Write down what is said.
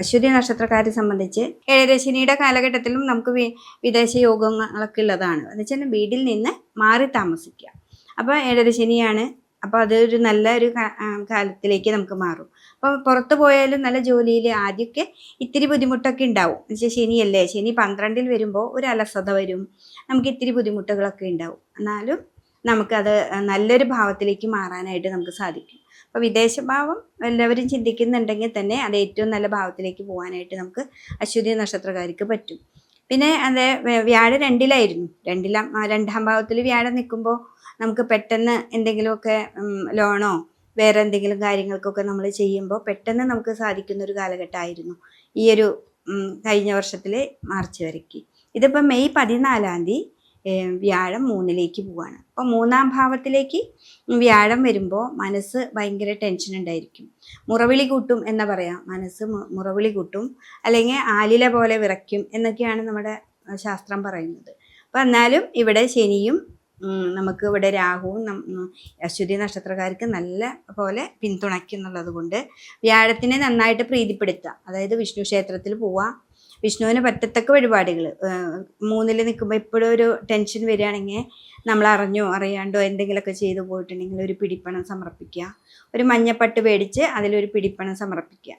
അശ്വതി നക്ഷത്രക്കാരെ സംബന്ധിച്ച് ഏഴരശനിയുടെ കാലഘട്ടത്തിലും നമുക്ക് വിദേശ യോഗങ്ങളൊക്കെ ഉള്ളതാണ്. എന്ന് വെച്ചാൽ വീട്ടിൽ നിന്ന് മാറി താമസിക്കുക. അപ്പോൾ ഏഴരശനിയാണ് അപ്പോൾ അതൊരു നല്ല ഒരു കാലത്തിലേക്ക് നമുക്ക് മാറും. അപ്പോൾ പുറത്ത് പോയാലും നല്ല ജോലിയിൽ ആദ്യമൊക്കെ ഇത്തിരി ബുദ്ധിമുട്ടൊക്കെ ഉണ്ടാവും. എന്ന് വെച്ചാൽ ശനിയല്ലേ? ശനി പന്ത്രണ്ടിൽ വരുമ്പോൾ ഒരു അലസത വരും. നമുക്ക് ഇത്തിരി ബുദ്ധിമുട്ടുകളൊക്കെ ഉണ്ടാവും. എന്നാലും നമുക്കത് നല്ലൊരു ഭാവത്തിലേക്ക് മാറാനായിട്ട് നമുക്ക് സാധിക്കും. അപ്പോൾ വിദേശഭാവം എല്ലാവരും ചിന്തിക്കുന്നുണ്ടെങ്കിൽ തന്നെ അത് ഏറ്റവും നല്ല ഭാവത്തിലേക്ക് പോകാനായിട്ട് നമുക്ക് അശ്വതി നക്ഷത്രക്കാർക്ക് പറ്റും. പിന്നെ അത് വ്യാഴ രണ്ടിലായിരുന്നു. രണ്ടിലാം രണ്ടാം ഭാവത്തിൽ വ്യാഴം നിൽക്കുമ്പോൾ നമുക്ക് പെട്ടെന്ന് എന്തെങ്കിലുമൊക്കെ ലോണോ വേറെ എന്തെങ്കിലും കാര്യങ്ങൾക്കൊക്കെ നമ്മൾ ചെയ്യുമ്പോൾ പെട്ടെന്ന് നമുക്ക് സാധിക്കുന്ന ഒരു കാലഘട്ടമായിരുന്നു. ഈ ഒരു കഴിഞ്ഞ വർഷത്തിൽ മാർച്ച് വരയ്ക്ക്. ഇതിപ്പോൾ മെയ് പതിനാലാം തീയതി വ്യാഴം മൂന്നിലേക്ക് പോവാണ്. അപ്പോൾ മൂന്നാം ഭാവത്തിലേക്ക് വ്യാഴം വരുമ്പോൾ മനസ്സ് ഭയങ്കര ടെൻഷൻ ഉണ്ടായിരിക്കും. മുറവിളി കൂട്ടും എന്ന് പറയാം? മനസ്സ് മുറവിളി കൂട്ടും. അല്ലെങ്കിൽ ആലില പോലെ വിറയ്ക്കും എന്നൊക്കെയാണ് നമ്മുടെ ശാസ്ത്രം പറയുന്നത്. അപ്പോൾ എന്നാലും ഇവിടെ ശനിയും നമുക്ക് ഇവിടെ രാഹുവും അശ്വതി നക്ഷത്രക്കാർക്ക് നല്ല പോലെ പിന്തുണയ്ക്കുന്നുള്ളത് കൊണ്ട് വ്യാഴത്തിനെ നന്നായിട്ട് പ്രീതിപ്പെടുത്തുക. അതായത് വിഷ്ണു ക്ഷേത്രത്തിൽ പോവുക വിഷ്ണുവിന് പറ്റത്തക്ക വഴിപാടുകൾ മൂന്നിൽ നിൽക്കുമ്പോൾ എപ്പോഴും ഒരു ടെൻഷൻ വരികയാണെങ്കിൽ നമ്മൾ അറിഞ്ഞോ അറിയാണ്ടോ എന്തെങ്കിലുമൊക്കെ ചെയ്തു പോയിട്ടുണ്ടെങ്കിൽ ഒരു പിടിപ്പണം സമർപ്പിക്കുക. ഒരു മഞ്ഞപ്പട്ട് മേടിച്ച് അതിലൊരു പിടിപ്പണം സമർപ്പിക്കുക.